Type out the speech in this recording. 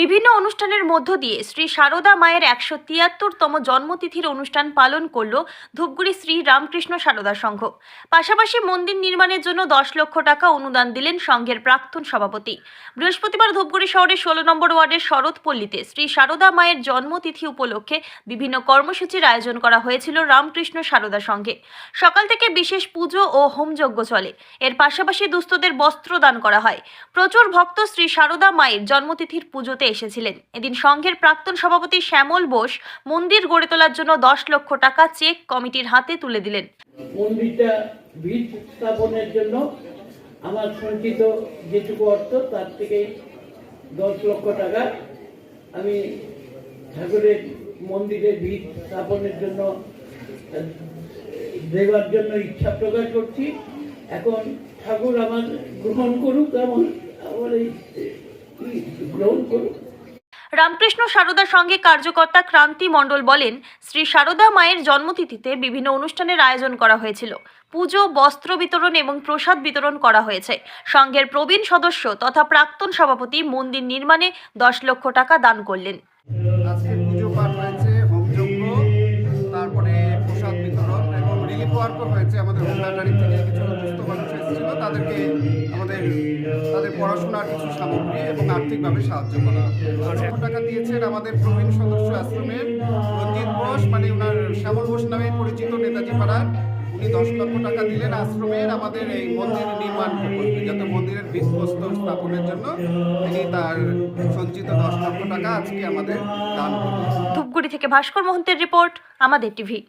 বিভিন্ন অনুষ্ঠানের মধ্য দিয়ে শ্রী সারদা মায়ের একশো তিয়াত্তরতম জন্মতিথির অনুষ্ঠান পালন করল ধূপগুড়ি শ্রী রামকৃষ্ণ সারদা সংঘ। পাশাপাশি মন্দির নির্মাণের জন্য দশ লক্ষ টাকা অনুদান দিলেন সংঘের প্রাক্তন সভাপতি। বৃহস্পতিবার ধূপগুড়ি শহরের ষোলো নম্বর ওয়ার্ডের শরৎপল্লীতে শ্রী সারদা মায়ের জন্মতিথি উপলক্ষে বিভিন্ন কর্মসূচির আয়োজন করা হয়েছিল রামকৃষ্ণ সারদা সংঘে। সকাল থেকে বিশেষ পুজো ও হোমযজ্ঞ চলে। এর পাশাপাশি দুস্থদের বস্ত্র দান করা হয়। প্রচুর ভক্ত শ্রী সারদা মায়ের জন্মতিথির পুজোতে এসেছিলেন। এদিন সংঘের প্রাক্তন সভাপতি শ্যামল বোস মন্দির গড়ে তোলার জন্য দশ লক্ষ টাকা চেক কমিটির হাতে তুলে দিলেন। মন্দিরটা ভিত স্থাপনের জন্য আমার সঞ্চিত যেটুকু অর্থ, তার থেকে দশ লক্ষ টাকা আমি ঠাকুরের মন্দিরের ভিত স্থাপনের জন্য দেওয়ার জন্য ইচ্ছা প্রকাশ করছি। এখন ঠাকুর আমার গ্রহণ করুক, আমার আমার এই রামকৃষ্ণ সারদা সঙ্গে কার্যকর্তা ক্রান্তি মণ্ডল বলেন, শ্রী সারদা মায়ের জন্মতিথিতে বিভিন্ন অনুষ্ঠানের আয়োজন করা হয়েছিল। পুজো, বস্ত্র বিতরণ এবং প্রসাদ বিতরণ করা হয়েছে। সংঘের প্রবীণ সদস্য তথা প্রাক্তন সভাপতি মন্দির নির্মাণে দশ লক্ষ টাকা দান করলেন। তারপরে প্রসাদ বিতরণ এবং রিলিফ ওয়ার্কও হয়েছে আমাদের হোমদাটারি থেকে, কিছু তাদেরকে আমাদের, তাদের পড়াশোনার কিছু সামগ্রী এবং আর্থিকভাবে সাহায্য করা। লক্ষ টাকা দিয়েছেন আমাদের প্রবীণ সদস্য আশ্রমের রঞ্জিত বোস মানে ওনার শ্যামল বোস নামে পরিচিত নেতাজি পাড়ার, উনি দশ লক্ষ টাকা দিলেন আশ্রমের আমাদের এই মন্দির নির্মাণ প্রকল্পে, যাতে মন্দিরের ভিত্তিপ্রস্তর স্থাপনের জন্য তিনি তার সঞ্চিত দশ লক্ষ টাকা আজকে আমাদের দান করলেন। ধূপগুড়ি থেকে ভাস্কর মহন্তের রিপোর্ট, আমাদের টিভি।